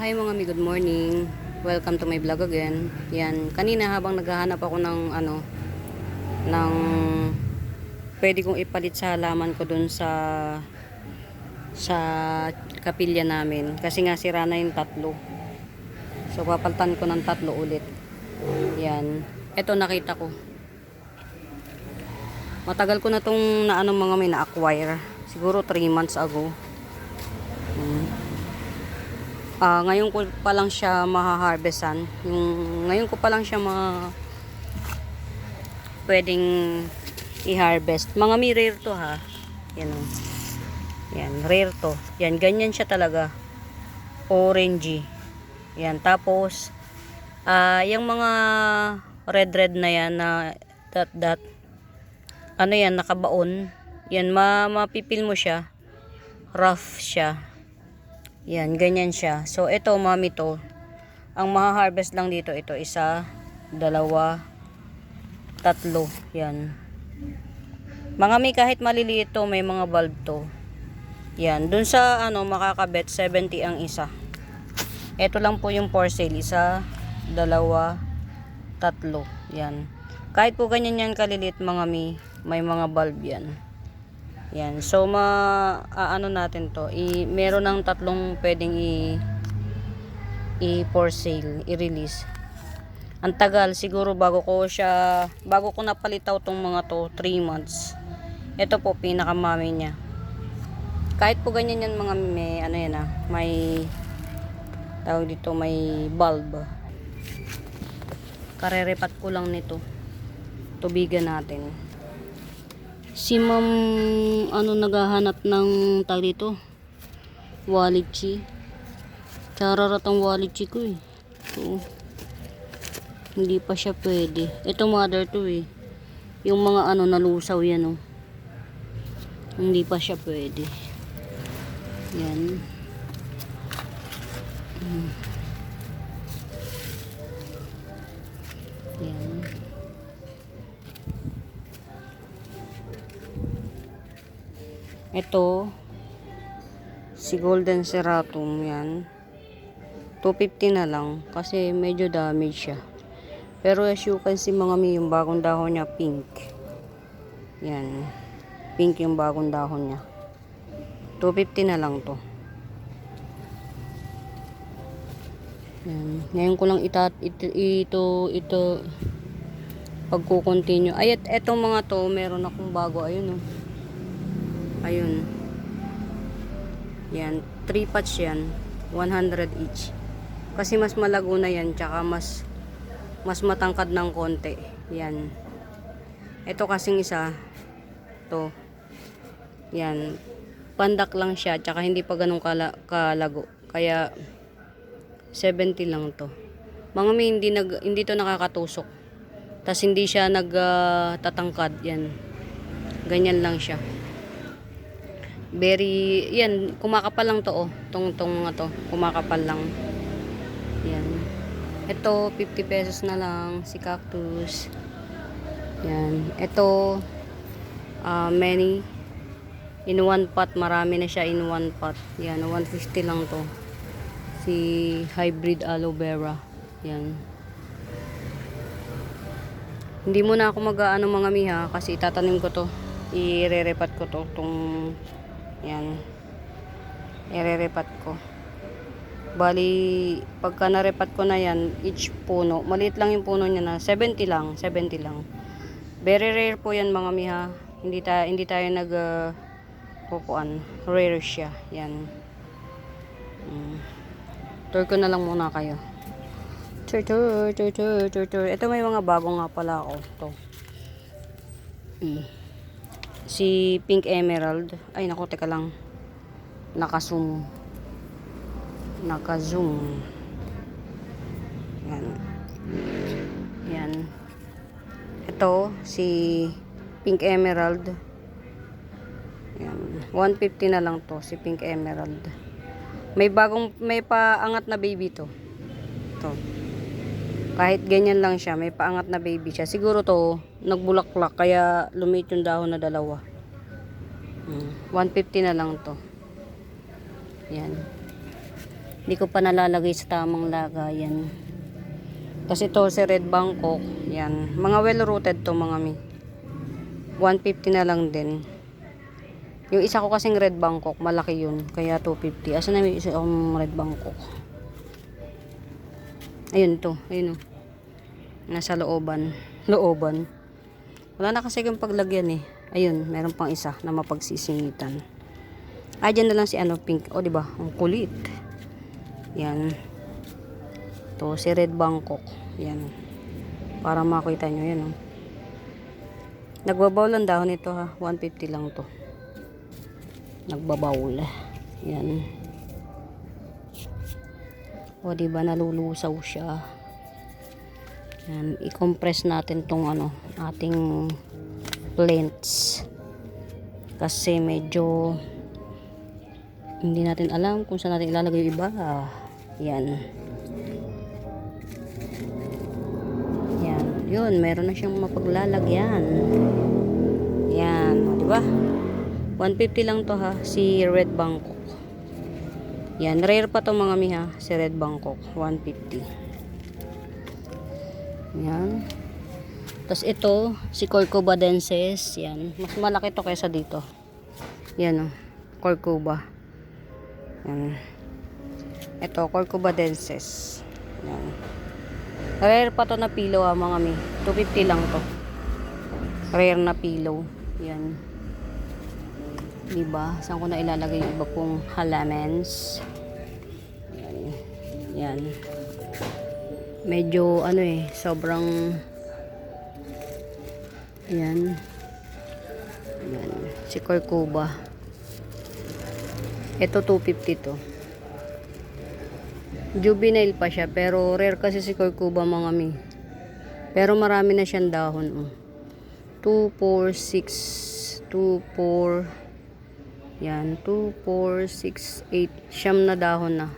Hi mga mi, good morning. Welcome to my vlog again. Yan, kanina habang naghahanap ako ng ano ng pwede kong ipalit sa halaman ko dun sa sa kapilya namin kasi nga sira na yung tatlo. So papalitan ko ng tatlo ulit. Yan. Ito nakita ko. Matagal ko na tong na ano mga may na-acquire. Siguro 3 months ago. Ah, ngayon ko pa lang siya maha-harvestan. Yung ngayon ko pa lang siya ma pwedeng i-harvest. Mga mi rare to ha. Yan o. Yan, rare to. Yan, ganyan siya talaga. Orangey. Yan, tapos ah yung mga red red na yan na dot dot ano yan, nakabaon. Yan, ma mapipil mo siya. Rough siya. Yan, ganyan siya. So, ito, mami to. Ang maha-harvest lang dito, ito, isa, dalawa, tatlo. Yan. Mga mi, kahit maliliit to, may mga bulb to. Yan. Dun sa, ano, makakabet, 70 ang isa. Ito lang po yung for sale. Isa, dalawa, tatlo. Yan. Kahit po ganyan yan kaliliit, mga mi, may mga bulb yan. Yan. So, ma, ano natin to. I, meron ng tatlong pwedeng i, i for sale, i-release. Ang tagal, siguro bago ko siya, bago ko napalitaw tong mga to, 3 months. Ito po, pinakamami niya. Kahit po ganyan yan mga may, ano yan ah, may, tawag dito, may bulb. Karerepat ko lang nito. Tubigan natin. Si ma'am, ano, naghahanap ng tag dito? Walichi. Chararat ang walichi ko eh. So, hindi pa siya pwede. Ito mother to eh. Yung mga ano, nalusaw yan oh. Hindi pa siya pwede. Yan. Hmm. Ito, si Golden Seratum yan. 250 na lang kasi medyo damage siya. Pero as you can see mga mi, yung bagong dahon niya pink. Yan. Pink yung bagong dahon niya. 250 na lang to. Yan. Ngayon ko lang itat ito ito, ito pagko-continue. Ay, et, etong mga to, meron akong bago. Ayun oh. Ayun. Yan. 3 patch yan. 100 each. Kasi mas malago na yan. Tsaka mas mas matangkad ng konti. Yan. Ito kasing isa. To. Yan. Pandak lang siya. Tsaka hindi pa ganun kala, kalago. Kaya 70 lang to. Mga may hindi, nag, hindi to nakakatusok. Tapos hindi siya nagtatangkad. yan. Ganyan lang siya very yan kumakapal lang to oh. Tong tong mga to kumakapal lang. Yan. Ito 50 pesos na lang si cactus. Yan. Ito uh, many. In one pot marami na siya in one pot. Yan 150 lang to. Si hybrid aloe vera. Yan. Hindi muna ako mag-ano mga miha kasi itatanim ko to. I-rerepat ko to tong yan. Irerepat ko. Bali, pagka narepat ko na yan, each puno, maliit lang yung puno niya na, 70 lang, 70 lang. Very rare po yan mga miha. Hindi, ta hindi tayo nag, uh, kukuan. Rare siya. Yan. Mm. Tour ko na lang muna kayo. Tour, tour, tour, tour, tour, tour. Ito may mga bago nga pala ako. Ito. Mm si Pink Emerald. Ay, nako, teka lang. Naka-zoom. Naka-zoom. Yan. Yan. Ito, si Pink Emerald. Yan. 150 na lang to, si Pink Emerald. May bagong, may paangat na baby to. To. Kahit ganyan lang siya, may paangat na baby siya. Siguro to, nagbulaklak, kaya lumit yung dahon na dalawa. Hmm. 150 na lang to. Yan. Hindi ko pa nalalagay sa tamang lagayan. Tapos ito si Red Bangkok. Yan. Mga well-rooted to mga mi. 150 na lang din. Yung isa ko kasing Red Bangkok, malaki yun. Kaya 250. Asa na yung isa akong Red Bangkok? Ayun to. Ayun o. Nasa looban. Looban. Wala na kasi yung paglagyan eh. Ayun, meron pang isa na mapagsisingitan. Ah, dyan na lang si ano, pink. O, di ba? Ang kulit. Yan. To, si Red Bangkok. Yan. Para makita nyo, yan oh. Nagbabaw dahon ito ha. 150 lang to. Nagbabawl. Yan. O, di ba nalulusaw siya. Yan. I-compress natin tong ano, ating plants. Kasi medyo hindi natin alam kung saan natin ilalagay yung iba. Yan. Yan. Yun, meron na siyang mapaglalagyan. Yan. O, di ba? 150 lang to ha. Si Red Bangkok. Yan. Rare pa to mga miha. Si Red Bangkok. 150. Yan. Tapos ito, si Corcovadensis. Yan. Mas malaki to kaysa dito. Yan o. Corcova. Yan. Ito, Corcovadensis. Yan. Rare pa to na pillow ha mga mi. 250 lang to. Rare na pillow. Yan. Diba? Saan ko na ilalagay yung iba pong halamens? Yan. Yan. Medyo ano eh, sobrang Yan. Yan. Si Corcuba. Ito 250 to. Juvenile pa siya pero rare kasi si Corcuba mga mi. Pero marami na siyang dahon. Oh. 2, 4, 6, 2, 4, yan, 2, 4, 6, 8, siyam na dahon na.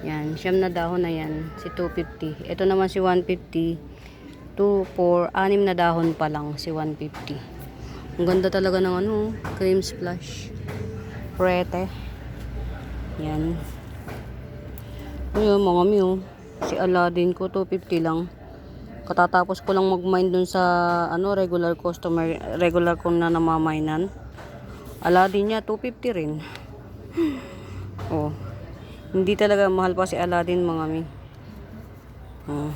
Yan, siyam na dahon na yan, si 250. Ito naman si 150, 2, 4, anim na dahon pa lang si 150. Ang ganda talaga ng ano, cream splash. Prete. Yan. Ayun, mga mi, oh. Si Aladdin ko, 250 lang. Katatapos ko lang mag-mine dun sa ano regular customer, regular kong na namamainan. Aladdin niya 250 rin. oh. Hindi talaga mahal pa si Aladdin mga mi. Oh.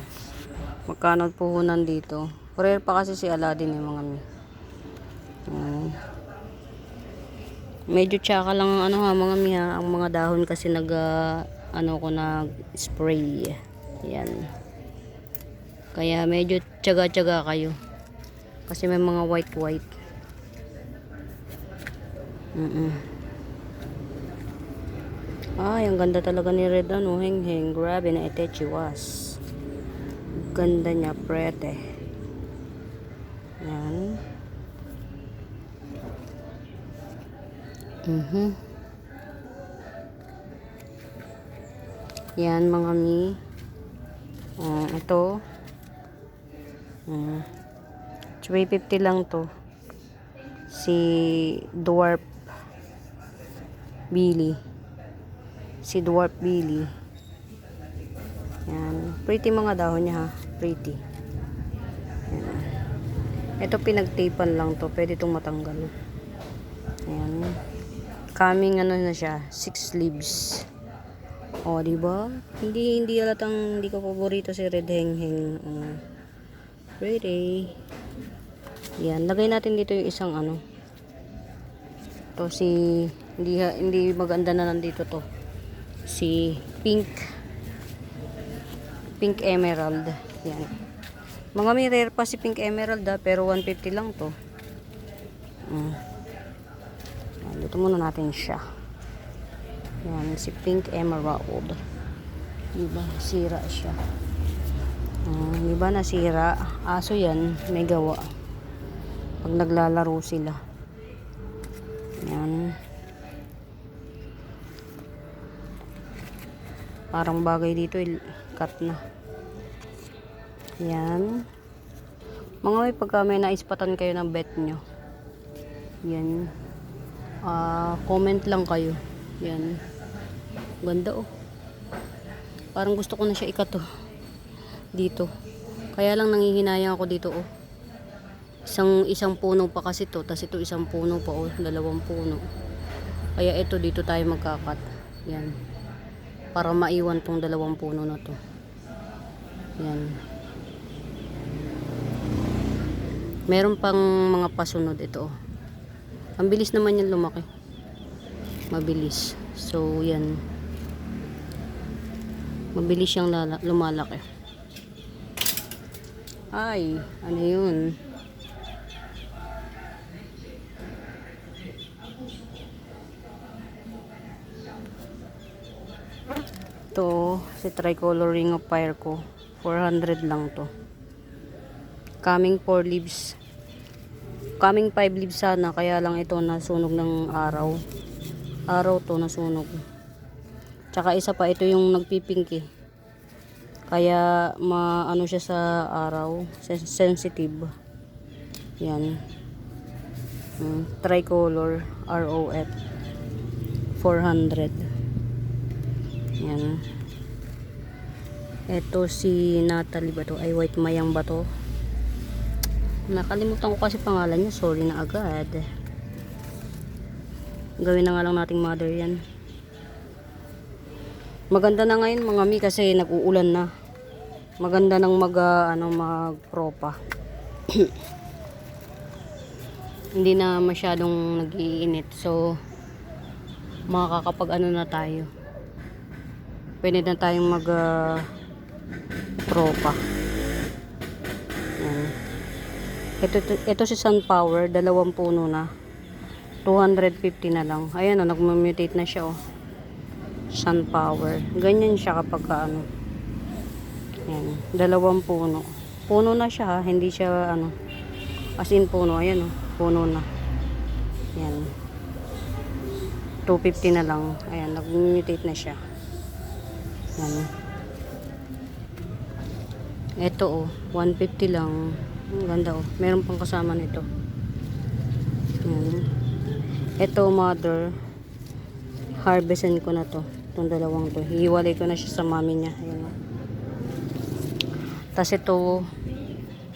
Magkano puhunan dito? Rare pa kasi si Aladdin eh mga mi. Oh. Medyo tsaka lang ang ano ha mga mi ha, ang mga dahon kasi nag ah, ano ko nag spray. Yan. Kaya medyo tsaga-tsaga kayo. Kasi may mga white-white. Mm -mm. Ay, ang ganda talaga ni Red ano, heng heng. Grabe na itechiwas. Ganda niya, prete. Yan. Mhm. Yan mga mi. Ah, ito. Mm. 350 lang to. Si Dwarf Billy. Si Dwarf Billy. Yan. Pretty mga dahon niya ha. Pretty. Yan. Ito pinagtapan lang to. Pwede itong matanggal. Ayan. Coming ano na siya. 6 leaves. O, di ba? Hindi hindi halatang hindi ko paborito si Red Heng Heng. Uh, pretty. Yan, lagay natin dito yung isang ano. To si hindi hindi maganda na nandito to. Si Pink Pink Emerald. Yan. Mga may rare pa si Pink Emerald ha, pero 150 lang to. Mm. Dito muna natin siya. Yan, si Pink Emerald. Diba? Sira siya. Uh, diba nasira? Aso yan, may gawa. Pag naglalaro sila. Yan. Parang bagay dito, il- cut na. Yan. Mga may pagka may naispatan kayo ng bet nyo. Yan. Ah, comment lang kayo. Yan. Ganda oh. Parang gusto ko na siya ikato. Dito. Kaya lang nangihinayang ako dito oh. Isang isang puno pa kasi to, tas ito isang puno pa oh, dalawang puno. Kaya ito dito tayo magkakat. Yan. Para maiwan tong dalawang puno na to. Yan. Meron pang mga pasunod ito. Ang bilis naman yan lumaki. Mabilis. So, yan. Mabilis siyang lumalaki. Ay, ano yun? To, si tricolor ring of fire ko. 400 lang to. Coming 4 leaves. Coming 5 leaves sana, kaya lang ito nasunog ng araw. Araw to nasunog. Tsaka isa pa, ito yung nagpipinki. Kaya maano siya sa araw, sen- sensitive. Yan. Hmm, tricolor ROF 400. Yan. Ito si Natalie ba to? Ay, white mayang ba to? Nakalimutan ko kasi pangalan niya. Sorry na agad. Gawin na nga lang nating mother yan. Maganda na ngayon mga mi kasi nag-uulan na. Maganda nang mag ah, ano magpropa. Hindi na masyadong nagiinit. So makakapag ano na tayo. Pwede na tayong mag ah, propa. Yan. Ito, ito, ito si Sunpower, dalawang puno na. 250 na lang. Ayan o, nagmamutate na siya o. Sunpower. Ganyan siya kapag ka, ano. Yan, dalawang puno. Puno na siya ha, hindi siya ano. As in puno, ayan o, puno na. Yan. 250 na lang. Ayan, nag-mutate na siya. Yan. Ito oh, 150 lang. Ang ganda oh. Meron pang kasama nito. Yan. Ito mother. Harvestin ko na to. Itong dalawang to. Hiwalay ko na siya sa mami niya. Ayan oh. Tapos ito,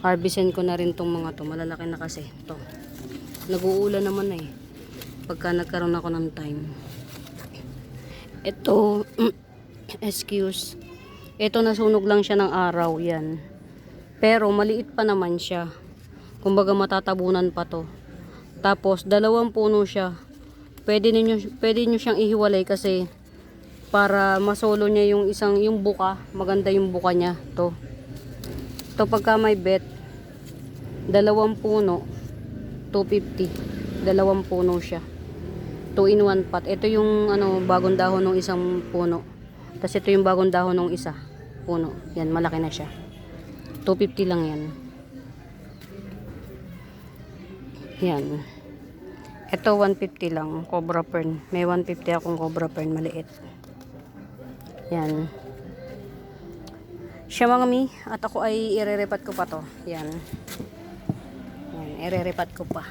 harvestin ko na rin tong mga to. Malalaki na kasi. Ito. Nag-uulan naman na eh. Pagka nagkaroon ako ng time. Ito, excuse. Ito nasunog lang siya ng araw, yan. Pero maliit pa naman siya. Kumbaga matatabunan pa to. Tapos dalawang puno siya. Pwede niyo pwede niyo siyang ihiwalay kasi para masolo niya yung isang yung buka, maganda yung buka niya to. To pagka may bet dalawang puno 250. Dalawang puno siya. 2 in 1 pot. Ito yung ano bagong dahon ng isang puno. Tapos ito yung bagong dahon ng isa. Puno. Yan, malaki na siya. 250 lang yan. Yan. Ito 150 lang. Cobra fern. May 150 akong cobra fern. Maliit. Yan. Siya mga mi. At ako ay irerepat ko pa to. Yan. Yan. Irerepat ko pa.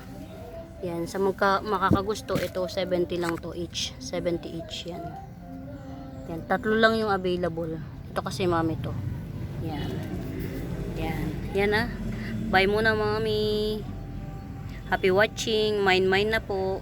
Yan. Sa magka, makakagusto, ito 70 lang to each. 70 each. Yan. Yan, tatlo lang yung available. Ito kasi mami to. Yan. Yan. Yan ah. Bye muna mami. Happy watching. Mine mine na po.